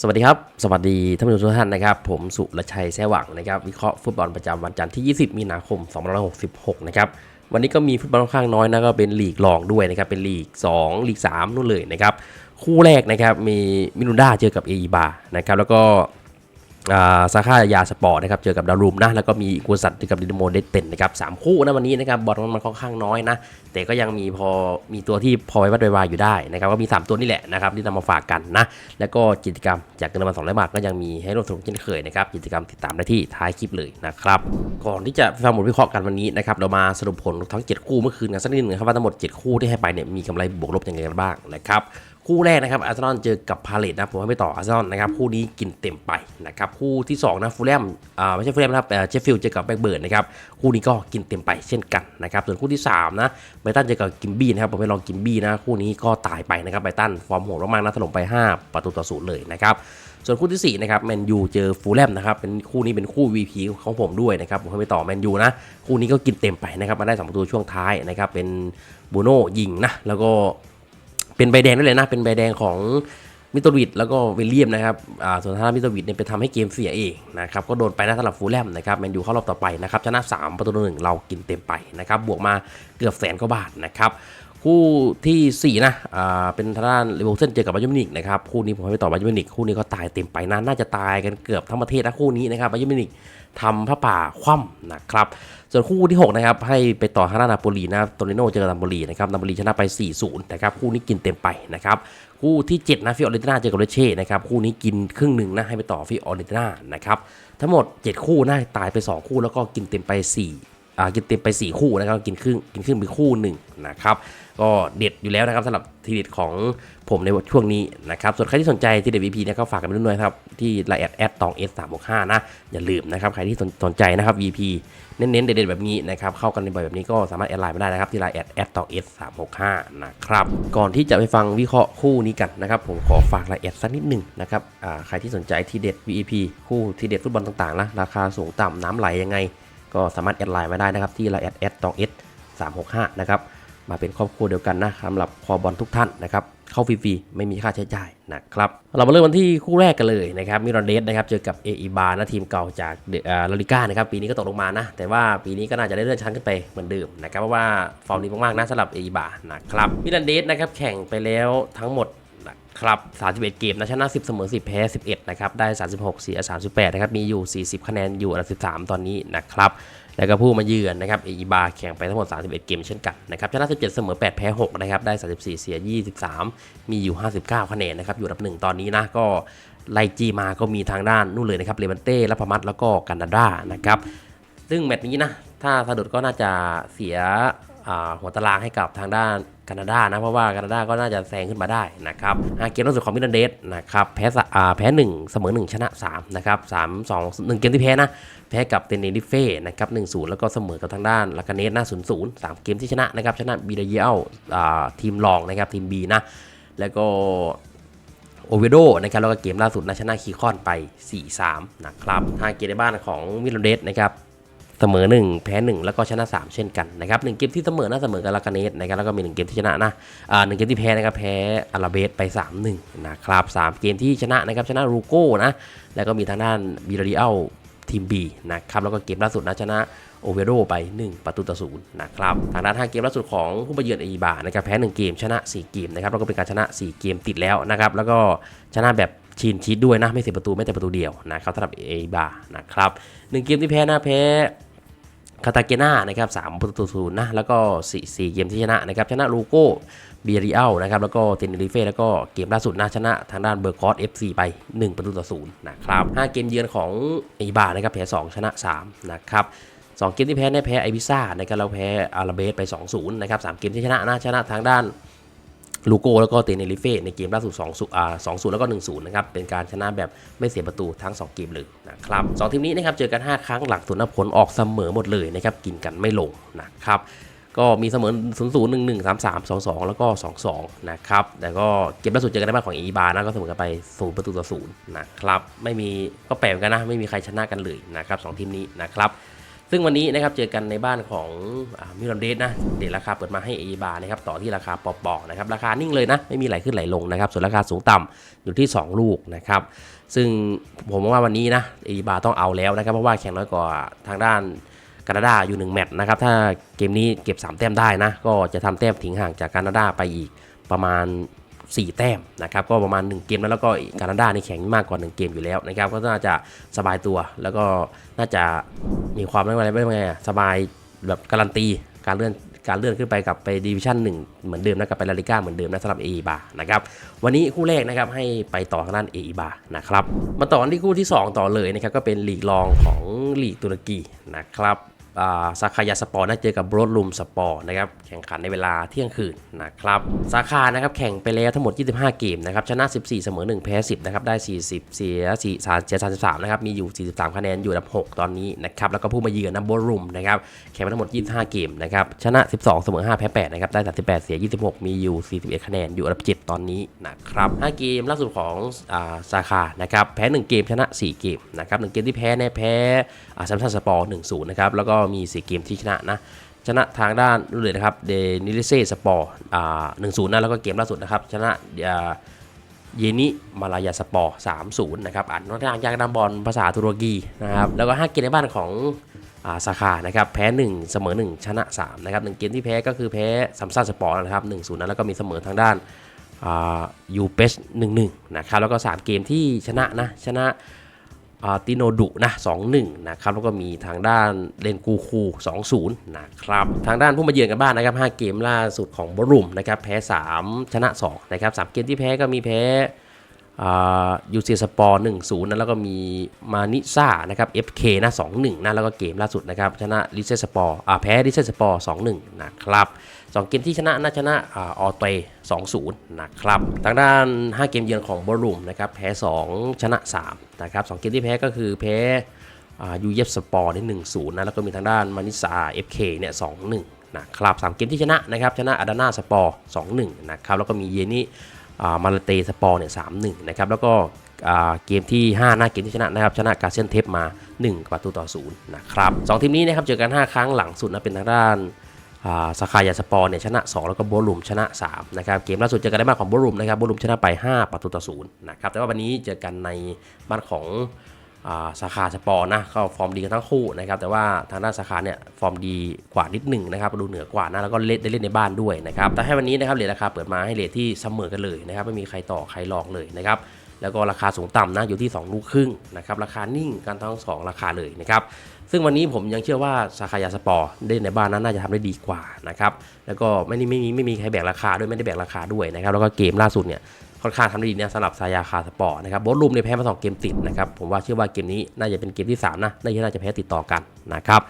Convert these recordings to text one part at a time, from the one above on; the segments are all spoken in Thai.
สวัสดีครับ สวัสดีท่านผู้ชมทุกท่านนะครับ ผมสุรชัยแซ่หวังนะครับ วิเคราะห์ฟุตบอลประจำวันจันทร์ที่ 20 มีนาคม 2566 นะครับ วันนี้ก็มีฟุตบอลค่อนข้างน้อยนะก็เป็นลีกรองด้วยนะครับ เป็นลีก 2 ลีก 3นู่นเลยนะครับ คู่แรกนะครับมีมินุนดาเจอกับเอีบานะครับ แล้วก็ ซาค่ายาสปอร์ตนะครับเจอกับดารุมนะแล้วก็มีกัวสัตเจอกับดินโมเดเต็นนะครับสามคู่นะวันนี้นะครับบอลมันค่อนข้างน้อยนะ แต่ก็ยังมีพอมีตัวที่พอไว้วัดไว้วายอยู่ได้นะครับก็มี 3 ตัวนี่แหละนะครับที่นำมาฝากกันนะ แล้วก็กิจกรรมจากเงินรางวัลสองร้อยบาทก็ยังมีให้ร่วมสนุกเช่นเคยนะครับกิจกรรมติดตามได้ที่ท้ายคลิปเลยนะครับก่อนที่จะฟังบทวิเคราะห์กันวันนี้นะครับเรามาสรุปผลทั้ง 7 คู่เมื่อคืนกันสักนิดหนึ่งครับว่าทั้งหมด7คู่ที่ให้ไปเนี่ยมีกำไรบวกลบยังไงกันบ้างนะครับ คู่แรกนะครับอาร์เซนอลเจอกับพาเลตนะผมให้ไปต่ออาร์เซนอลนะครับคู่นี้กินเต็มไปนะครับคู่ที่2นะฟูลแลมอ่าไม่ใช่ฟูลแลมนะครับเชฟฟิลด์เจอกับแบ็กเบิร์ดนะครับคู่นี้ก็กินเต็มไปเช่นกันนะครับส่วนคู่ที่3นะไบตันเจอกับกิมบี้นะครับผมไปลองกิมบี้นะคู่นี้ก็ตายไปนะครับไบตันฟอร์มโหดมากๆนะถล่มไป 5 ประตูต่อศูนย์เลยนะครับส่วนคู่ที่สี่นะครับแมนยูเจอฟูลแลมนะครับเป็นคู่นี้เป็นคู่ VP ของผมด้วยนะครับผมให้ไปต่อแมนยูนะคู่นี้ก็กินเต็มไปนะครับมาได้สองประตูช่วงท้ายนะครับเป็นบูโน่ยิงนะแล้วก็ เป็นใบแดงได้เลยนะ เป็นใบแดงของมิโตวิดแล้วก็วิลเลียมนะครับอ่าส่วนทางด้านมิโตวิดเนี่ยไปทำให้เกมเสียเองนะครับก็โดนไปนะสำหรับฟูลแลมนะครับแมนยูเข้ารอบต่อไปนะครับชนะ 3 ประตูต่อหนึ่งเรากินเต็มไปนะครับบวกมาเกือบแสนกว่าบาทนะครับ คู่ทีสี่ 4 นะ อ่า เป็นทางด้านเลเวลเซนเจอกับบาเยอร์มินิกนะครับ คู่นี้ผมให้ไปต่อบาเยอร์มินิก คู่นี้ก็ตายเต็มไปนะน่าจะตายกันเกือบทั้งประเทศนะคู่นี้นะครับบาเยอร์มินิกทำพระป่าคว่ำนะครับ ส่วนคู่ที่ 6 นะครับ ให้ไปต่อทางด้านาโปลีนะโตริโนเจอกับนาโปลีนะครับนาโปลีชนะไป 4-0 นะครับ คู่นี้กินเต็มไปนะครับ คู่ที่ 7 นะฟิออเรนติน่าเจอกับเลเช่นะครับ คู่นี้กินครึ่งหนึ่งนะให้ไปต่อฟิออเรนติน่านะครับ ทั้งหมด 7 คู่น่าตายไป 2 คู่แล้วก็กินเต็มไป 4 กินเต็มไป 4 คู่นะครับกินครึ่งกินครึ่งไปคู่หนึ่งนะครับก็เด็ดอยู่แล้วนะครับสำหรับทีเด็ดของผมในช่วงนี้นะครับส่วนใครที่สนใจทีเด็ด VP นะครับฝากกันไปด้วยนะครับที่ไลน์แอดแอดตอง S 3 6 5นะอย่าลืมนะครับใครที่สนสนใจนะครับ VP เน้นๆเด็ดๆแบบนี้นะครับเข้ากันในบ่อยแบบนี้ก็สามารถแอดไลน์มาได้นะครับที่ไลน์แอดแอดตอง S 3 6 5นะครับก่อนที่จะไปฟังวิเคราะห์คู่นี้กันนะครับผมขอฝากรายละเอียดสักนิดหนึ่งนะครับใครที่สนใจทีเด็ด VP คู่ทีเด็ดฟุตบอลต่างๆนะราคาสูงต่ำน้ำไหลยังไง ก็สามารถแอดไลน์มาได้นะครับที่ไลน์แอดแอดตอง S 365นะครับมาเป็นครอบครัวเดียวกันนะสำหรับคอบอลทุกท่านนะครับเข้าฟรีๆไม่มีค่าใช้จ่ายนะครับเรามาเริ่มกันที่คู่แรกกันเลยนะครับมิรอนเดสนะครับเจอกับเออีบานะทีมเก่าจากลาลิก้านะครับปีนี้ก็ตกลงมานะ แต่ว่าปีนี้ก็น่าจะได้เลื่อนชั้นขึ้นไปเหมือนเดิมนะครับเพราะว่าฟอร์มดีมากๆนะสำหรับเออีบานะครับมิรอนเดสนะครับแข่งไปแล้วทั้งหมด นะครับ 31 เกมนะชนะ 10 เสมอ 10 แพ้ 11 นะครับ ได้ 36 เสีย 38 นะครับ มีอยู่ 40 คะแนนอยู่อันดับ 13 ตอนนี้นะครับ แล้วก็ผู้มาเยือนนะครับเอีบาแข่งไปทั้งหมด 31 เกมเช่นกันนะครับ ชนะ 17 เสมอ 8 แพ้ 6 นะครับ ได้ 34 เสีย 23 มีอยู่ 59 คะแนนนะครับ อยู่อันดับ 1 ตอนนี้นะ ก็ไล่จีมาก็มีทางด้านนู่นเลยนะครับ เลวันเต้ละพมัดแล้วก็แคนาดา นะครับ ซึ่งแมตช์นี้นะ ถ้าสะดุดก็น่าจะเสียหัวตารางให้กับทางด้าน แคนาดานะ เพราะว่าแคนาดาก็น่าจะแซงขึ้นมาได้นะครับห้าเกมล่าสุดของมิลันเดสนะครับแพ้สะอ่าแพ้1เสมอ1ชนะ3นะครับ3 2 1เกมที่แพ้นะแพ้กับเตนเนริเฟ่นะครับ1-0แล้วก็เสมอกับทางด้านลากาเนสนะ0-0 3เกมที่ชนะนะครับชนะบีดเยลอ่าทีมรองนะครับทีม B นะแล้วก็โอเวโดนะครับแล้วก็เกมล่าสุดนะชนะคีคอนไป 4-3 นะครับทางเกมในบ้านของมิลานเดสนะครับ เสมอ 1 แพ้ 1 แล้วก็ชนะ 3 เช่นกันนะครับหนึ่งเกมที่เสมอนะเสมอกับลากาเนสนะครับแล้วก็มี 1 เกมที่ชนะนะอ่าหนึ่งเกมที่แพ้นะครับแพ้อาราเบสไป 3-1 นะครับ3เกมที่ชนะนะครับชนะรูโก้นะแล้วก็มีทางด้านบิราริอัลทีม B นะครับแล้วก็เกมล่าสุดนะชนะโอเวโดไป 1 ประตูต่อศูนย์นะครับทางด้านห้าเกมล่าสุดของผู้มาเยือนอีบานะครับแพ้ 1 เกมชนะ 4 เกมนะครับแล้วก็เป็นการชนะ 4 เกมติดแล้วนะครับแล้วก็ชนะแบบชีนชีตด้วยนะไม่เสียประตูไม่แต่ประตูเดียวนะครับสำหรับเอบานะครับหนึ่งเกมที่แพ้นะแพ้ คาตาเกนานะครับสามประตูต่อศูนย์นะแล้วก็สี่สี่เกมที่ชนะนะครับชนะลูโก้เบียริอัลนะครับแล้วก็เทนเนริเฟ่แล้วก็เกมล่าสุดนะชนะทางด้านเบอร์คอสเอฟซีไป 1 ประตูต่อศูนย์นะครับห้าเกมเยือนของอีบานะครับแพ้สองชนะสามนะครับสองเกมที่แพ้เนี่ยแพ้ไอบิซ่านะครับเราแพ้อาราเบสไป 2-0นะครับสามเกมที่ชนะนะชนะทางด้าน ลูโก้แล้วก็เตเนริเฟ่ในเกมล่าสุด2 0อ่า2 0แล้วก็1 0นย์นะครับ เป็นการชนะแบบไม่เสียประตูทั้ง 2 เกมเลยนะครับสองทีมนี้นะครับเจอกัน 5 ครั้งหลังสุดผลออกเสมอหมดเลยนะครับ กินกันไม่ลงนะครับก็มีเสมอ 0 0 1 1 3 3 2 2 แล้วก็ 2 2 นะครับ แต่ก็เกมล่าสุดเจอกันในบ้านของอีบานะ ก็เสมอกันไป 0 ประตูต่อ 0 นะครับ ไม่มีก็แปลกกันนะ ไม่มีใครชนะกันเลยนะครับสองทีมนี้นะครับ ซึ่งวันนี้นะครับเจอกันในบ้านของอมิรันเดสนะเดทราคาเปิดมาให้เอบานะครับต่อที่ราคาปอบๆนะครับราคานิ่งเลยนะไม่มีไหลขึ้นไหลลงนะครับส่วนราคาสูงต่ำอยู่ที่ 2 ลูกนะครับซึ่งผมว่าวันนี้นะเอบาต้องเอาแล้วนะครับเพราะว่าแข่งน้อยกว่าทางด้านแคนาดาอยู่ 1 แมตช์นะครับถ้าเกมนี้เก็บ 3 แต้มได้นะก็จะทำแต้มทิ้งห่างจากแคนาดาไปอีกประมาณ 4 แต้มนะครับก็ประมาณ 1 เกมแล้วแล้วก็แคนาดานี่แข่งมากกว่า 1 เกมอยู่แล้วนะครับก็น่าจะสบายตัวแล้วก็น่าจะมีความเรียกว่าอะไรไม่ไงสบายแบบการันตีการเลื่อนการเลื่อนขึ้นไปกับไปดิวิชั่นหนึ่งเหมือนเดิมนะกับไปลาลิก้าเหมือนเดิมนะสำหรับเอไอบานะครับวันนี้คู่แรกนะครับให้ไปต่อทางด้านเอไอบานะครับมาต่อที่คู่ที่ 2 ต่อเลยนะครับก็เป็นลีกรองของลีกตุรกีนะครับ สาขายาสปอร์นะเจอกับโบรดลูมสปอร์นะครับแข่งขันในเวลาเที่ยงคืนนะครับสาขานะครับแข่งไปแล้วทั้งหมด 25 เกมนะครับชนะ 14 เสมอ 1 แพ้ 10นะครับได้ 40 เสีย4 3เสีย33นะครับมีอยู่ 43 คะแนนอยู่อันดับ 6 ตอนนี้นะครับแล้วก็ผู้มาเยือนนะโบรดลูมนะครับแข่งไปทั้งหมด 25 เกมนะครับชนะ 12 เสมอ 5 แพ้ 8นะครับได้ 38 เสีย 26 มีอยู่ 41 คะแนนอยู่อันดับ 7 ตอนนี้นะครับ5เกมล่าสุดของอาสาขานะครับแพ้ 1 เกมชนะ 4 เกมนะครับ1เกมที่แพ้เนี่ยแพ้อาซัมซันสปอร์1-0นะครับแล้วก็มี4เกมที่ชนะนะชนะทางด้านนู่นเลยนะครับเดนิลิเซ่สปอร์อ่าหนึ่งศูนย์นะแล้วก็เกมล่าสุดนะครับ ชนะอ่าเยนิมาลายาสปอร์สามศูนย์นะครับอ่านนอกจากยากนำบอลภาษาตุรกีนะครับแล้วก็ห้าเกมในบ้านของอ่าสาขานะครับแพ้ 1 เสมอ 1 ชนะ3นะครับหนึ่งเกมที่แพ้ก็คือแพ้ซัมซันสปอร์นะครับ1 0นะแล้วก็มีเสมอทางด้านยูเปสหนึ่งหนึ่งนะครับแล้วก็ 3 เกมที่ชนะนะชนะ ติโนดุนะ2-1นะครับแล้วก็มีทางด้านเลนกูคู2-0นะครับทางด้านผู้มาเยือนกันบ้านนะครับ 5 เกมล่าสุดของบรุมนะครับแพ้ 3 ชนะ2นะครับ3เกมที่แพ้ก็มีแพ้ยูเซีสปอร์1-0นย์นะแล้วก็มีมานิซ่านะครับ FK นะ2-1นะแล้วก็เกมล่าสุดนะครับชนะลิเซสปอร์อ่าแพ้ลิเซสปอร์2-1นะครับ สองเกมที่ชนะน่าชนะอาออเต2-0นะครับ ทางด้าน 5 เกมเยือนของบอรูมนะครับแพ้ 2 ชนะ3นะครับสองเกมที่แพ้ก็คือแพ้ยูเยฟสปอร์ได้1-0นะแล้วก็มีทางด้านมานิซา FK เคเนี่ย2-1นะครับสามเกมที่ชนะนะครับชนะอาดานาสปอร์2-1นะครับแล้วก็มีเยนี่มาลาเตสปอร์เนี่ย3-1นะครับแล้วก็อ่าเกมที่ 5 หน้าเกมที่ชนะนะครับชนะกาเซียนเทปมา 1 ประตูต่อ 0 นะครับสองทีมนี้นะครับเจอกัน 5 ครั้งหลังสุดนะเป็นทางด้าน สาขายาสปอร์เนี่ยชนะ 2 แล้วก็โบลูมชนะ3นะครับเกมล่าสุดเจอกันในบ้านของโบลูมนะครับโบลูมชนะไป 5 ประตูต่อศูนย์นะครับแต่ว่าวันนี้เจอกันในบ้านของอ่าสาขาสปอร์นะก็ฟอร์มดีกันทั้งคู่นะครับแต่ว่าทางด้านสาขาเนี่ยฟอร์มดีกว่านิดหนึ่งนะครับดูเหนือกว่านะแล้วก็เล่นได้เล่นในบ้านด้วยนะครับแต่ให้วันนี้นะครับเรทราคาเปิดมาให้เรทที่เสมอกันเลยนะครับไม่มีใครต่อใครรองเลยนะครับ แล้วก็ราคาสูงต่ำนะอยู่ที่ 2 ลูกครึ่งนะครับราคานิ่งกันทั้ง 2 ราคาเลยนะครับซึ่งวันนี้ผมยังเชื่อว่าสาขายาสปอร์เล่นในบ้านนั้นน่าจะทำได้ดีกว่านะครับแล้วก็ไม่ได้ไม่มีไม่มีใครแบกราคาด้วยไม่ได้แบกราคาด้วยนะครับแล้วก็เกมล่าสุดเนี่ยค่อนข้างทำได้ดีนะสำหรับสายาคาสปอร์นะครับบอลลูมเนี่ยแพ้มาสองเกมติดนะครับผมว่าเชื่อว่าเกมนี้น่าจะเป็นเกมที่สามนะน่าจะน่าจะแพ้ติดต่อกันนะครับ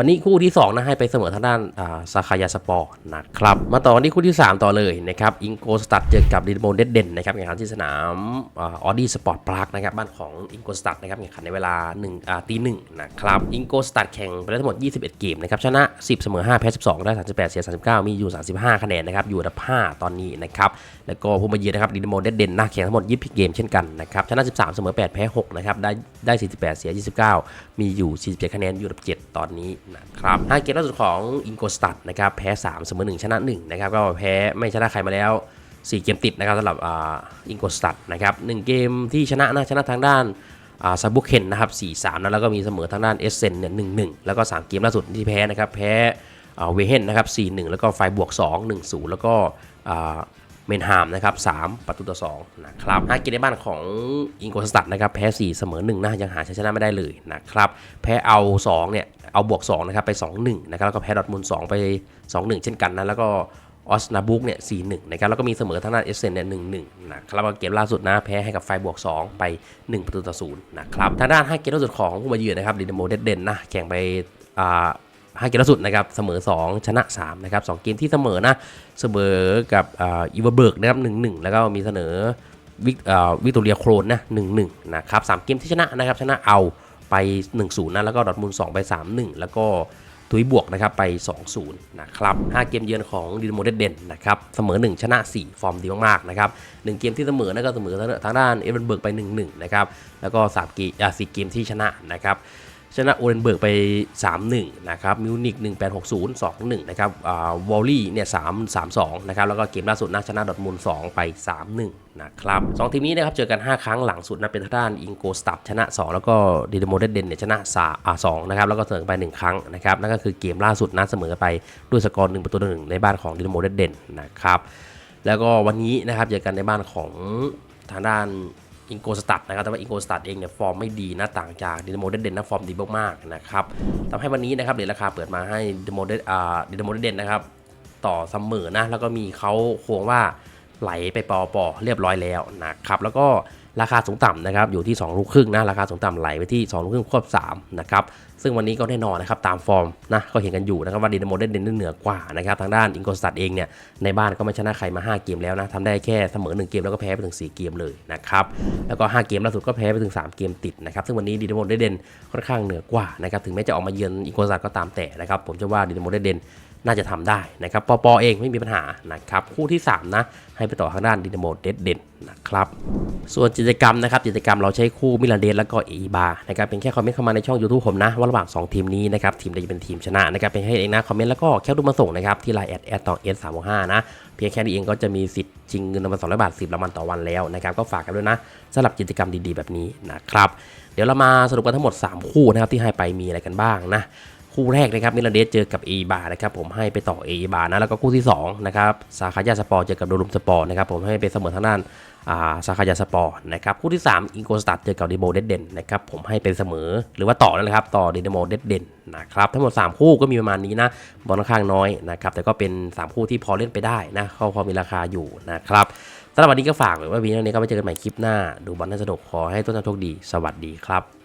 วันนี้คู่ที่2นะให้ไปเสมอทางด้านอ่าสาขายาสปอร์นะครับ มาต่อกันที่คู่ที่ 3 ต่อเลยนะครับ อิงโกสตัดเจอกับดินโมเดเด่นนะครับแข่งขันที่สนามออดี้สปอร์ตพาร์คนะครับบ้านของอิงโกสตัดนะครับแข่งขันในเวลา1อ่าตีหนึ่งนะครับอิงโกสตัดแข่งไปแล้วทั้งหมด 21 เกมนะครับชนะ 10 เสมอ 5 แพ้ 12 ได้ 38 เสีย 39 มีอยู่ 35 คะแนนนะครับอยู่อันดับ 5 ตอนนี้นะครับแล้วก็ผู้มาเยือนนะครับดินโมเดดเด่นนะแข่งทั้งหมด20เกมเช่นกันนะครับชนะ 13 เสมอ 8 แพ้ 6 นะครับได้ได้ 48 เสีย 29 มีอยู่ 47 คะแนนอยู่อันดับ 7 ตอนนี้นะครับ5เกมล่าสุดของอิงโกสตัดนะครับแพ้3เสมอ1ชนะ1นะครับก็แพ้ไม่ชนะใครมาแล้ว 4 เกมติดนะครับสำหรับอิงโกสตัดนะครับ1เกมที่ชนะนะชนะทางด้านซาบุเคนนะครับ4-3นะแล้วก็มีเสมอทางด้านเอเซนเนี่ย1-1 แล้วก็ 3 เกมล่าสุดที่แพ้นะครับแพ้เวเฮนนะครับ4-1 แล้วก็ไฟบวก 2 1-0 แล้วก็เมนฮามนะครับ3ประตูต่อ2นะครับ5เกมในบ้านของอิงโกสตัดนะครับแพ้ 4 เสมอ1นะยังหาชัยชนะไม่ได้เลยนะครับแพ้เอา2เนี่ย เอาบวก2นะครับไป 2-1นะครับแล้วก็แพ้ดอร์ทมุน2ไป 2-1 เช่นกันนะแล้วก็ออสนาบุกเนี่ย4-1นะครับ แล้วก็มีเสมอทางด้านเอเซนเนี่ย1-1นะครับแล้วก็เกมล่าสุดนะ แพ้ให้กับไฟบวก 2 ไป 1 ประตูต่อ0นย์นะครับ ทางด้าน 5 เกมล่าสุดของผู้มาเยือนนะครับดินโมเดดเดนนะ แข่งไปอ่า5เกมล่าสุดนะครับ เสมอ 2 ชนะ 3 นะครับ2เกมที่เสมอนะ เสมอกับอีเวอร์เบิร์กนะครับ1-1แล้วก็มีเสนอวิกวิกตอเรียโครนนะ1-1นะครับ3เกมที่ชนะนะครับชนะเอา ไป 1-0นะแล้วก็ดอทมูล2ไป 3-1 แล้วก็ทุยบวกนะครับไป 2-0 นะครับ 5 เกมเยือนของดินโมเดเดนนะครับ เสมอ 1 ชนะ 4 ฟอร์มดีมากๆนะครับ1เกมที่เสมอนะก็เสมอทางด้านเอเวนเบิร์กไป 1-1 นะครับ แล้วก็3เกมอ่า4เกมที่ชนะนะครับ ชนะโอเรนเบิร์กไป 3-1 นะครับ มิวนิก1860 2-1 นะครับอ่าวอลลี่เนี่ย3 3-2 นะครับ แล้วก็เกมล่าสุดนะชนะดอทมูล2 ไป 3-1 นะครับสองทีมนี้นะครับ เจอกัน 5 ครั้งหลังสุดนะเป็นทางด้านอิงโกสตัดชนะ 2 แล้วก็ดีเดโมเดเดนเนี่ยชนะ3อ่า2นะครับ แล้วก็เสมอไป 1 ครั้งนะครับ นั่นก็คือเกมล่าสุดนะเสมอไปด้วยสกอร์1ประตูต่อหนึ่งในบ้านของดีเดโมเดเดนนะครับ แล้วก็วันนี้นะครับเจอกันในบ้านของทางด้าน อิงโกสตัดนะครับแต่ว่าอิงโกสตัดเองเนี่ยฟอร์มไม่ดีนะต่างจากดินโมเดนเดนนะฟอร์มดีมากๆนะครับทำให้วันนี้นะครับเหรียญราคาเปิดมาให้ดินโมเดนอ่าดินโมเดนเดนนะครับต่อเสมอนะแล้วก็มีเขาโค้งว่าไหลไปปอปอเรียบร้อยแล้วนะครับแล้วก็ ราคาสูงต่ำนะครับอยู่ที่2ลูกครึ่งนะราคาสูงต่ำไหลไปที่2ลูกครึ่งควบ3นะครับซึ่งวันนี้ก็แน่นอนนะครับตามฟอร์มนะก็เห็นกันอยู่นะครับว่าดินาโมเดนเดนเหนือกว่านะครับทางด้านอิงโกสตัดเองเนี่ยในบ้านก็ไม่ชนะใครมา 5 เกมแล้วนะทำได้แค่เสมอ 1 เกมแล้วก็แพ้ไปถึง 4 เกมเลยนะครับแล้วก็ 5 เกมล่าสุดก็แพ้ไปถึง 3 เกมติดนะครับซึ่งวันนี้ดีเดโมได้เด่นค่อนข้างเหนือกว่านะครับถึงแม้จะออกมาเยือนอีโกซาก็ตามแต่นะครับผมเชื่อว่าดีเดโมได้เด่น น่าจะทำได้นะครับปอปอเองไม่มีปัญหานะครับคู่ที่ 3 นะ ให้ไปต่อทางด้านดีเดโมเด็ดเด่นนะครับส่วนกิจกรรมนะครับกิจกรรมเราใช้คู่มิลานเดสแล้วก็เอีบานะครับเป็นแค่คอมเมนต์เข้ามาในช่อง YouTube ผมนะว่าระหว่าง 2 ทีมนี้นะครับทีมใดจะเป็นทีมชนะนะครับเป็นให้เองนะคอมเมนต์แล้วก็แค่รูปมาส่งนะครับที่ไลน์แอดแอดต่อเอสสามห้านะเพียงแค่นี้เองก็จะมีสิทธิ์ชิงเงินรางวัล200บาท10รางวัลต่อวันแล้วนะครับก็ฝากกันด้วยนะสำหรับกิจกรรมดีๆแบบนี้นะครับเดี๋ยวเรามาสรุปกันทั้งหมด 3 คู่นะครับที่ให้ไปมีอะไรกันบ้างนะ คู่แรกนะครับมิลานเดสเจอกับเอบานะครับผมให้ไปต่อเอบานะแล้วก็คู่ที่2นะครับสาขายาสปอร์เจอกับโดรุมสปอร์นะครับผมให้ไปเสมอทางด้านอาสาขายาสปอร์นะครับคู่ที่ 3 อิงโกสตัดเจอกับดิโมเดดเดนนะครับผมให้เป็นเสมอหรือว่าต่อนั่นแหละครับต่อดิโมเดดเดนนะครับทั้งหมด 3 คู่ก็มีประมาณนี้นะบอลค่อนข้างน้อยนะครับแต่ก็เป็น 3 คู่ที่พอเล่นไปได้นะเขาพอมีราคาอยู่นะครับสำหรับวันนี้ก็ฝากไว้ว่าวีนี้ก็ไปเจอกันใหม่คลิปหน้า ดูบอลน่าสนุกขอให้ต้นทางโชคดี สวัสดีครับ